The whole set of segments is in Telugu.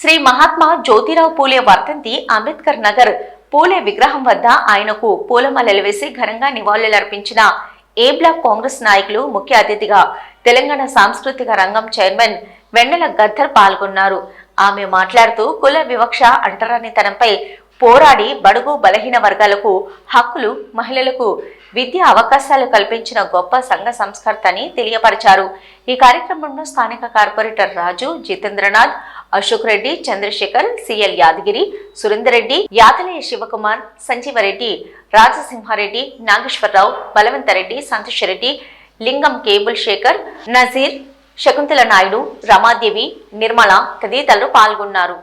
శ్రీ మహాత్మా జ్యోతిరావు పూలే వర్ధంతి అంబేద్కర్ నగర్. పూలే విగ్రహం వద్ద ఆయనకు పూలమాలలు వేసి ఘనంగా నివాళులర్పించిన ఏ బ్లాక్ కాంగ్రెస్ నాయకులు ముఖ్య అతిథిగా తెలంగాణ సాంస్కృతిక రంగం చైర్మన్ వెన్నెల గద్దర్ పాల్గొన్నారు. ఆమె మాట్లాడుతూ కుల వివక్ష అంటరానితనంపై పోరాడి బడుగు బలహీన వర్గాలకు హక్కులు మహిళలకు విద్యా అవకాశాలు కల్పించిన గొప్ప సంఘ సంస్కర్త అని తెలియపరిచారు. ఈ కార్యక్రమంలో స్థానిక corporator Raju Jitendranath Ashok Reddy Chandrasekhar CL Yadagiri Surender Reddy Yadalaya Shivakumar Sanjeeva Reddy Rajasimha Reddy Nageswara Rao Balavanta Reddy Santosh Reddy Lingam cable Sekhar Nazeer Shakuntala Naidu Ramadevi Nirmala తదితరులు పాల్గొన్నారు.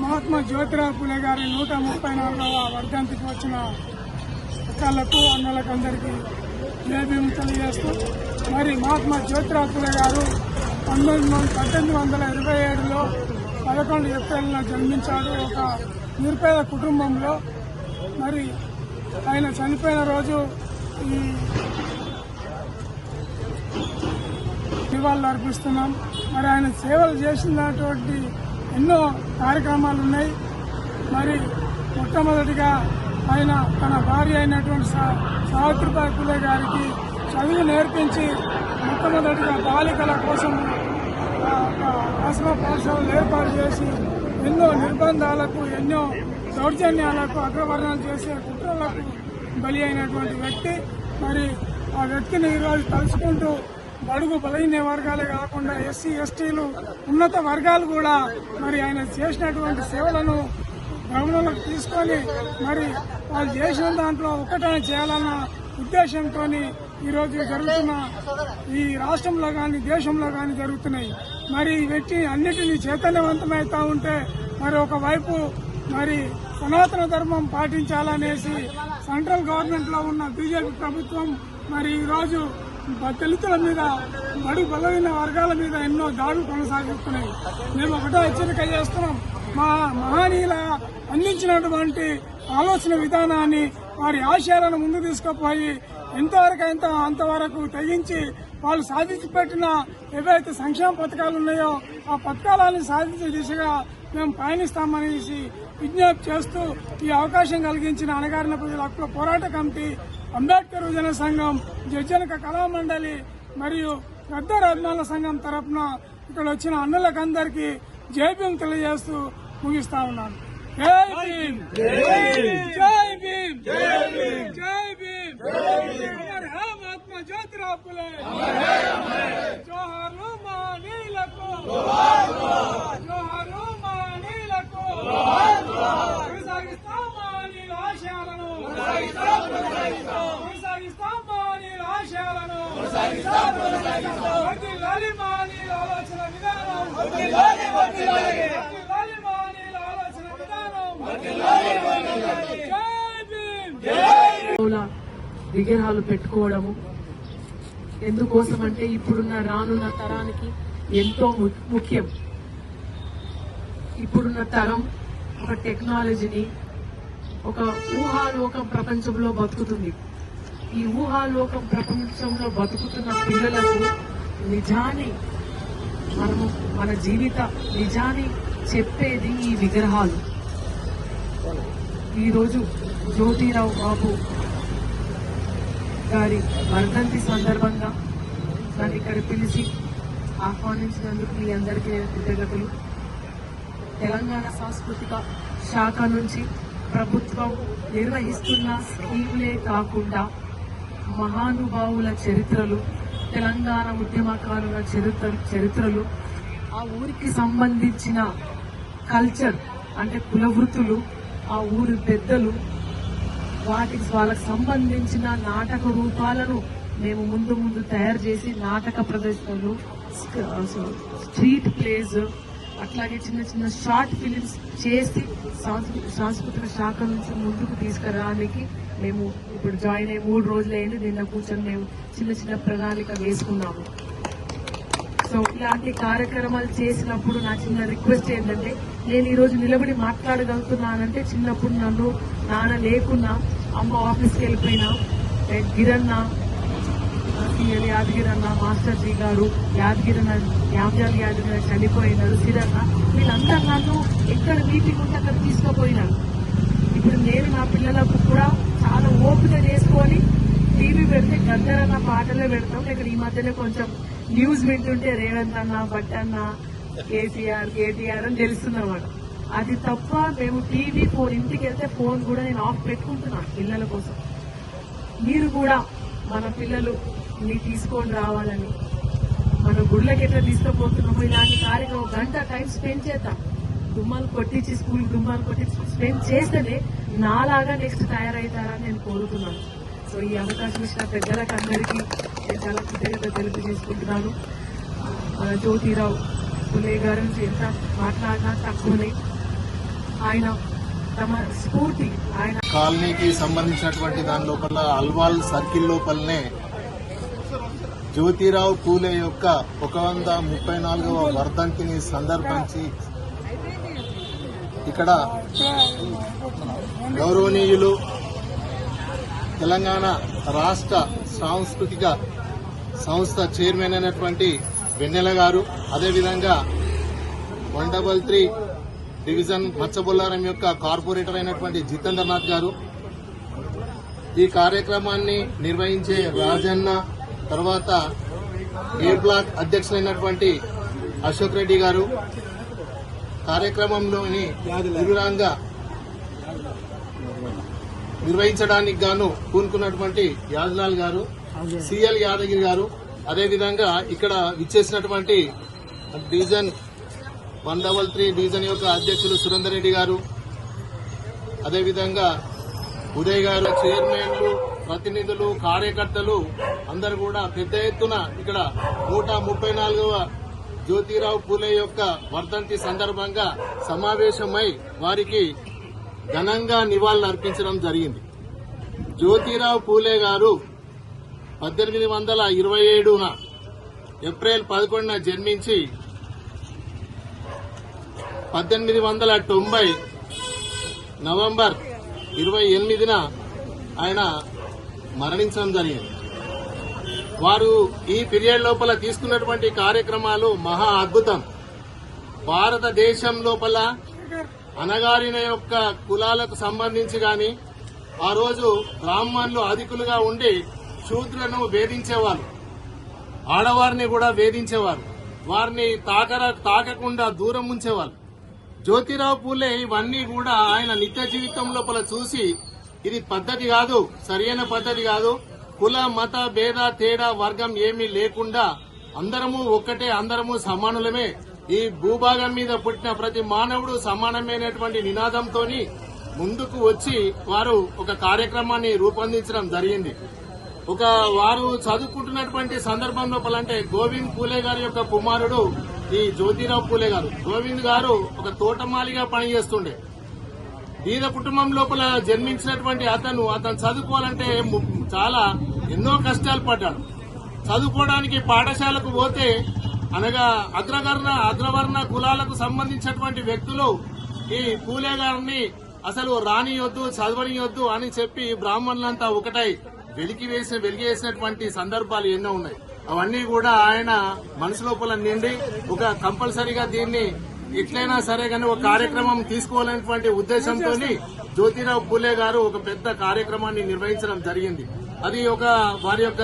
మహాత్మా జ్యోతిరావు పులే గారి నూట ముప్పై నాలుగవ వర్ధంతికి వచ్చిన అక్కలకు అన్నలకు అందరికీ జయభీము తెలియజేస్తూ మరి మహాత్మా జ్యోతిరావు పులే గారు పంతొమ్మిది వందల పద్దెనిమిది వందల ఇరవై ఏడులో పదకొండు ఏప్రిల్లో జన్మించాడు ఒక నిరుపేద కుటుంబంలో మరి ఆయన చనిపోయిన రోజు ఈ నివాళులు అర్పిస్తున్నాం. మరి ఆయన సేవలు చేసినటువంటి ఎన్నో కార్యక్రమాలు ఉన్నాయి. మరి మొట్టమొదటిగా ఆయన తన భార్య అయినటువంటి సావిత్రిబాయి పులే గారికి చదువు నేర్పించి మొట్టమొదటిగా బాలికల కోసం ఒక ఆశ్రమ పాఠశాలలు ఏర్పాటు చేసి ఎన్నో నిర్బంధాలకు ఎన్నో దౌర్జన్యాలకు అగ్రవర్ణాలు చేసే కుట్రలకు బలి అయినటువంటి వ్యక్తి. మరి ఆ వ్యక్తిని ఈరోజు తలుచుకుంటూ బడుగు బలైన వర్గాలే కాకుండా ఎస్సీ ఎస్టీలు ఉన్నత వర్గాలు కూడా మరి ఆయన చేసినటువంటి సేవలను గమనంలోకి తీసుకొని మరి వాళ్ళు చేసిన దాంట్లో ఒక్కటనే చేయాలన్న ఉద్దేశంతో ఈరోజు జరుగుతున్న ఈ రాష్ట్రంలో కానీ దేశంలో కానీ జరుగుతున్నాయి. మరి వ్యక్తి అన్నిటినీ చైతన్యవంతమవుతా ఉంటే మరి ఒకవైపు మరి సనాతన ధర్మం పాటించాలనేసి సెంట్రల్ గవర్నమెంట్లో ఉన్న బీజేపీ ప్రభుత్వం మరి ఈ రోజు దళితుల మీద బడు బలమైన వర్గాల మీద ఎన్నో దాడులు కొనసాగిస్తున్నాయి. మేము ఒకటో హెచ్చరిక చేస్తున్నాం. మా మహనీయుల అందించినటువంటి ఆలోచన విధానాన్ని వారి ఆశయాలను ముందు తీసుకుపోయి ఇంతవరకు ఎంత అంతవరకు తెగించి వాళ్ళు సాధించి పెట్టిన ఏవైతే సంక్షేమ పథకాలు ఉన్నాయో ఆ పథకాలను సాధించే దిశగా మేము పయనిస్తామనేసి విజ్ఞప్తి చేస్తూ ఈ అవకాశం కలిగించిన అణగారిన ప్రజల హక్కుల పోరాట కమిటీ అంబేద్కర్ యువజన సంఘం జడ్జనక కళామండలి మరియు గద్దర్ అభిమానుల సంఘం తరపున ఇక్కడ వచ్చిన అన్నులకు అందరికీ జైభీం తెలియజేస్తూ ముగిస్తా ఉన్నాను. జై భీమ్ జై భీమ్ జై భీమ్ జై భీమ్ అమర్ హే మహాత్మా జ్యోతిరావు పులే జోహార్లు మా నీలకు జోహార్లు మా నీలకు కొనసాగిస్తాం మా నీల ఆశయాలను కొనసాగిస్తాం మా నీల ఆశయాలను వర్ధిల్లాలి మా నీల ఆలోచన విధానం వర్ధిల్లాలి మా నీల ఆలోచన విధానం జై భీమ్ పూల విగ్రహాలు పెట్టుకోవడము. ఎందుకోసం అంటే ఇప్పుడున్న రానున్న తరానికి ఎంతో ము- ముఖ్యం. ఇప్పుడున్న తరం ఒక టెక్నాలజీని ఒక ఊహాలోకం ప్రపంచంలో బతుకుతుంది. ఈ ఊహాలోకం ప్రపంచంలో బతుకుతున్న పిల్లలకు నిజాన్ని మనము మన జీవిత నిజాన్ని చెప్పేది ఈ విగ్రహాలు. ఈరోజు జ్యోతిరావు బాబు గారి వర్ధంతి సందర్భంగా నన్ను ఇక్కడ పిలిచి ఆహ్వానించినందుకు మీ అందరికీ నేను కృతజ్ఞతలు. తెలంగాణ సాంస్కృతిక శాఖ నుంచి ప్రభుత్వం నిర్వహిస్తున్న స్కీములే కాకుండా మహానుభావుల చరిత్రలు తెలంగాణ ఉద్యమకారుల చరిత్ర చరిత్రలు ఆ ఊరికి సంబంధించిన కల్చర్ అంటే కులవృత్తులు ఆ ఊరి పెద్దలు వాటికి వాళ్ళకి సంబంధించిన నాటక రూపాలను మేము ముందు ముందు తయారు చేసి నాటక ప్రదర్శనలు స్ట్రీట్ ప్లేస్ అట్లాగే చిన్న చిన్న షార్ట్ ఫిలిమ్స్ చేసి సాంస్కృ- సాంస్కృతిక శాఖ నుంచి ముందుకు తీసుకురావడానికి మేము ఇప్పుడు జాయిన్ అయ్యి మూడు రోజులైంది. నిన్న కూర్చొని మేము చిన్న చిన్న ప్రణాళిక వేసుకున్నాము. సో ఇలాంటి కార్యక్రమాలు చేసినప్పుడు నా చిన్న రిక్వెస్ట్ ఏంటంటే నేను ఈరోజు నిలబడి మాట్లాడగలుగుతున్నానంటే చిన్నప్పుడు నన్ను నాన్న లేకున్నా అమ్మ ఆఫీస్కి వెళ్ళిపోయినా గిరన్న సీఎల్ యాదగిరి అన్న మాస్టర్ జీ గారు యాదగిరి అన్న యామ్జాల్ యాదగిరి అన్న చనిపోయినారు సిరన్న వీళ్ళందరూ నన్ను ఎక్కడ మీటింగ్ ఉంటే అక్కడ తీసుకుపోయినారు. ఇప్పుడు నేను నా పిల్లలకు కూడా చాలా ఓపిక చేసుకొని టీవీ పెడితే గద్దర్ అన్న పాటలే పెడతాం. ఇక్కడ ఈ మధ్యనే కొంచెం న్యూస్ వింటుంటే రేవంత్ అన్న భట్ అన్న కేసీఆర్ కేటీఆర్ అని తెలుస్తుందన్నమాట అది తప్ప మేము టీవీ ఫోన్ ఇంటికి వెళ్తే ఫోన్ కూడా నేను ఆఫ్ పెట్టుకుంటున్నాను పిల్లల కోసం. మీరు కూడా మన పిల్లలు మీరు తీసుకొని రావాలని. మనం గుళ్ళకి ఎట్లా తీసుకుపోతున్నాము ఇలాంటి కార్యక్రమం ఒక గంట టైం స్పెండ్ చేద్దాం. దుమ్మాలు కొట్టించి స్కూల్ దుమ్మాలు కొట్టించి స్పెండ్ చేస్తేనే నాలాగా నెక్స్ట్ తయారవుతారని నేను కోరుతున్నాను. సో ఈ అవకాశం ఇచ్చిన పెద్దలకు అందరికీ నేను చాలా కృతజ్ఞత తెలుపు చేసుకుంటున్నాను. మన జ్యోతిరావు పులే గారి నుంచి ఎంత మాట్లాడినా తక్కువనే. ఆయన తమ స్ఫూర్తి ఆయన కాలనీకి సంబంధించినటువంటి దాని లోపల అల్వాల్ సర్కిల్ లోపలనే జ్యోతిరావు పూలే యొక్క ఒక వంద ముప్పై నాలుగవ వర్ధంతిని సందర్భించి ఇక్కడ గౌరవనీయులు తెలంగాణ రాష్ట్ర సాంస్కృతిక సంస్థ చైర్మన్ అయినటువంటి వెన్నెల గారు అదేవిధంగా one double three division Macchabollaram యొక్క కార్పొరేటర్ అయినటువంటి జితేంద్రనాథ్ గారు. ఈ కార్యక్రమాన్ని నిర్వహించే రాజన్న తర్వాత ఏ బ్లాక్ అధ్యక్షులైనటువంటి అశోక్ రెడ్డి గారు కార్యక్రమంలోని వివరంగా నిర్వహించడానికి గాను పూనుకున్నటువంటి యాజ్లాల్ గారు సిఎల్ యాదగిరి గారు అదేవిధంగా ఇక్కడ విచ్చేసినటువంటి division one double three division యొక్క అధ్యక్షులు సురేందర్ రెడ్డి గారు అదేవిధంగా ఉదయ్ గారు చైర్మన్లు ప్రతినిధులు కార్యకర్తలు అందరు కూడా పెద్ద ఎత్తున ఇక్కడ నూట ముప్పై నాలుగవ జ్యోతిరావు పూలే యొక్క వర్ధంతి సందర్భంగా సమావేశమై వారికి ఘనంగా నివాళులు అర్పించడం జరిగింది. జ్యోతిరావు పూలే గారు పద్దెనిమిది వందల ఇరవై ఏడున ఏప్రిల్ పదకొండున జన్మించి పద్దెనిమిది వందల తొంభై నవంబర్ ఇరవై ఎనిమిదిన ఆయన మరణించడం జరిగింది. వారు ఈ పీరియడ్ లోపల తీసుకున్నటువంటి కార్యక్రమాలు మహా అద్భుతం. భారతదేశం లోపల అనగారిన యొక్క కులాలకు సంబంధించి గాని ఆ రోజు బ్రాహ్మణులు అధికులుగా ఉండి శూద్రులను వేధించేవారు. ఆడవారిని కూడా వేధించేవారు. వారిని తాకర తాకకుండా దూరం ఉంచేవారు. జ్యోతిరావు పూలే ఇవన్నీ కూడా ఆయన నిత్య జీవితం లోపల చూసి ఇది పద్ధతి కాదు సరైన పద్ధతి కాదు. కుల మత భేద తేడా వర్గం ఏమీ లేకుండా అందరము ఒక్కటే అందరము సమానులమే. ఈ భూభాగం మీద పుట్టిన ప్రతి మానవుడు సమానమైనటువంటి నినాదంతోని ముందుకు వచ్చి వారు ఒక కార్యక్రమాన్ని రూపొందించడం జరిగింది. ఒక వారు చదువుకుంటున్నటువంటి సందర్భం పలంటే గోవింద్ పూలే గారి యొక్క కుమారుడు ఈ జ్యోతిరావు పూలే గారు. గోవింద్ గారు ఒక తోటమాలిగా పనిచేస్తుండే. బీద కుటుంబం లోపల జన్మించినటువంటి అతను అతను చదువుకోవాలంటే చాలా ఎన్నో కష్టాలు పడ్డాడు. చదువుకోవడానికి పాఠశాలకు పోతే అనగా అగ్రవర్ణ అగ్రవర్ణ కులాలకు సంబంధించినటువంటి వ్యక్తులు ఈ పూలే గారిని అసలు రానియొద్దు చదవనియొద్దు అని చెప్పి బ్రాహ్మణులంతా ఒకటై వెలికి వేసి వెలిగేసినటువంటి సందర్భాలు ఎన్నో ఉన్నాయి. అవన్నీ కూడా ఆయన మనసు లోపల నిండి ఒక కంపల్సరీగా దీన్ని ఎట్లయినా సరే కానీ ఒక కార్యక్రమం తీసుకోవాలనేటువంటి ఉద్దేశంతో జ్యోతిరావు పూలే గారు ఒక పెద్ద కార్యక్రమాన్ని నిర్వహించడం జరిగింది. అది ఒక వారి యొక్క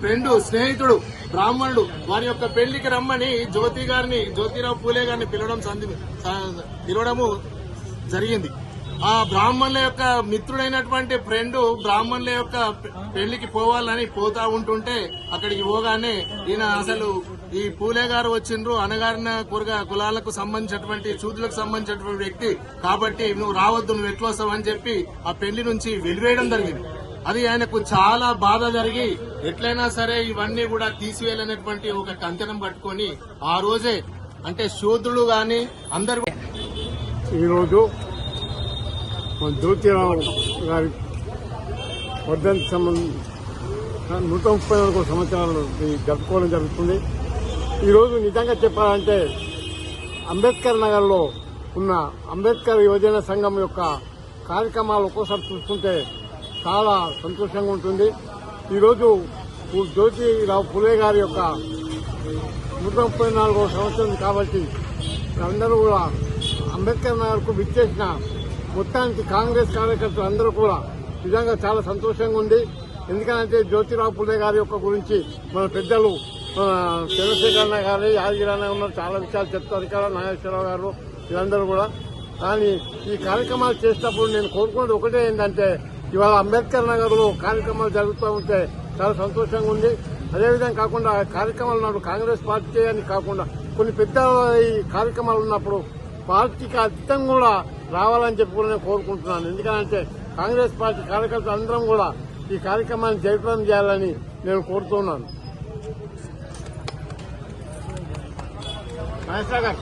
ఫ్రెండ్ స్నేహితుడు బ్రాహ్మణుడు వారి యొక్క పెళ్ళికి రమ్మని జ్యోతి గారిని జ్యోతిరావు పూలే గారిని పిలవడం సంది- పిలవడము జరిగింది. ఆ బ్రాహ్మణుల యొక్క మిత్రుడైనటువంటి ఫ్రెండ్ బ్రాహ్మణుల యొక్క పెళ్ళికి పోవాలని పోతా ఉంటుంటే అక్కడికి పోగానే ఈయన అసలు ఈ పూలే గారు వచ్చిండ్రు అనగారిన కూరగా కులాలకు సంబంధించినటువంటి చూతులకు సంబంధించినటువంటి వ్యక్తి కాబట్టి నువ్వు రావద్దు నువ్వు ఎట్లా అని చెప్పి ఆ పెళ్ళి నుంచి వెలివేయడం జరిగింది. అది ఆయనకు చాలా బాధ జరిగి ఎట్లయినా సరే ఇవన్నీ కూడా తీసివేయాలనేటువంటి ఒక కంకణం పట్టుకొని ఆ రోజే అంటే శూద్రుడు గాని అందరు ఈరోజు మన గారి వర్ధంతి సంబంధం నూట ముప్పై నాలుగు సంవత్సరాలు జరుపుకోవడం జరుగుతుంది. ఈరోజు నిజంగా చెప్పాలంటే అంబేద్కర్ నగర్లో ఉన్న అంబేద్కర్ యువజన సంఘం యొక్క కార్యక్రమాలు ఒక్కోసారి చూసుకుంటే చాలా సంతోషంగా ఉంటుంది. ఈరోజు జ్యోతిరావు పులే గారి యొక్క నూట ముప్పై నాలుగవ సంవత్సరం కాబట్టి అందరూ కూడా అంబేద్కర్ నగర్కు విచ్చేసిన మొత్తానికి కాంగ్రెస్ కార్యకర్తలు అందరూ కూడా నిజంగా చాలా సంతోషంగా ఉంది. ఎందుకంటే జ్యోతిరావు పులే గారి యొక్క గురించి మన పెద్దలు చంద్రశేఖర్ అన్న గారి యాదగిరి అన్న ఉన్నారు చాలా విషయాలు చెప్తారు. ఇక్కడ నాగేశ్వరరావు గారు వీళ్ళందరూ కూడా. కానీ ఈ కార్యక్రమాలు చేసేటప్పుడు నేను కోరుకున్నది ఒకటే ఏంటంటే ఇవాళ అంబేద్కర్ నగర్లో కార్యక్రమాలు జరుగుతూ ఉంటే చాలా సంతోషంగా ఉంది. అదేవిధంగా కాకుండా కార్యక్రమాలు నాడు కాంగ్రెస్ పార్టీ అని కాకుండా కొన్ని పెద్ద ఈ కార్యక్రమాలు ఉన్నప్పుడు పార్టీకి అతీతంగా కూడా రావాలని చెప్పి కూడా నేను కోరుకుంటున్నాను. ఎందుకంటే కాంగ్రెస్ పార్టీ కార్యకర్తలు అందరం కూడా ఈ కార్యక్రమాన్ని జయప్రదం చేయాలని నేను కోరుతున్నాను. మహేశ్వర గారు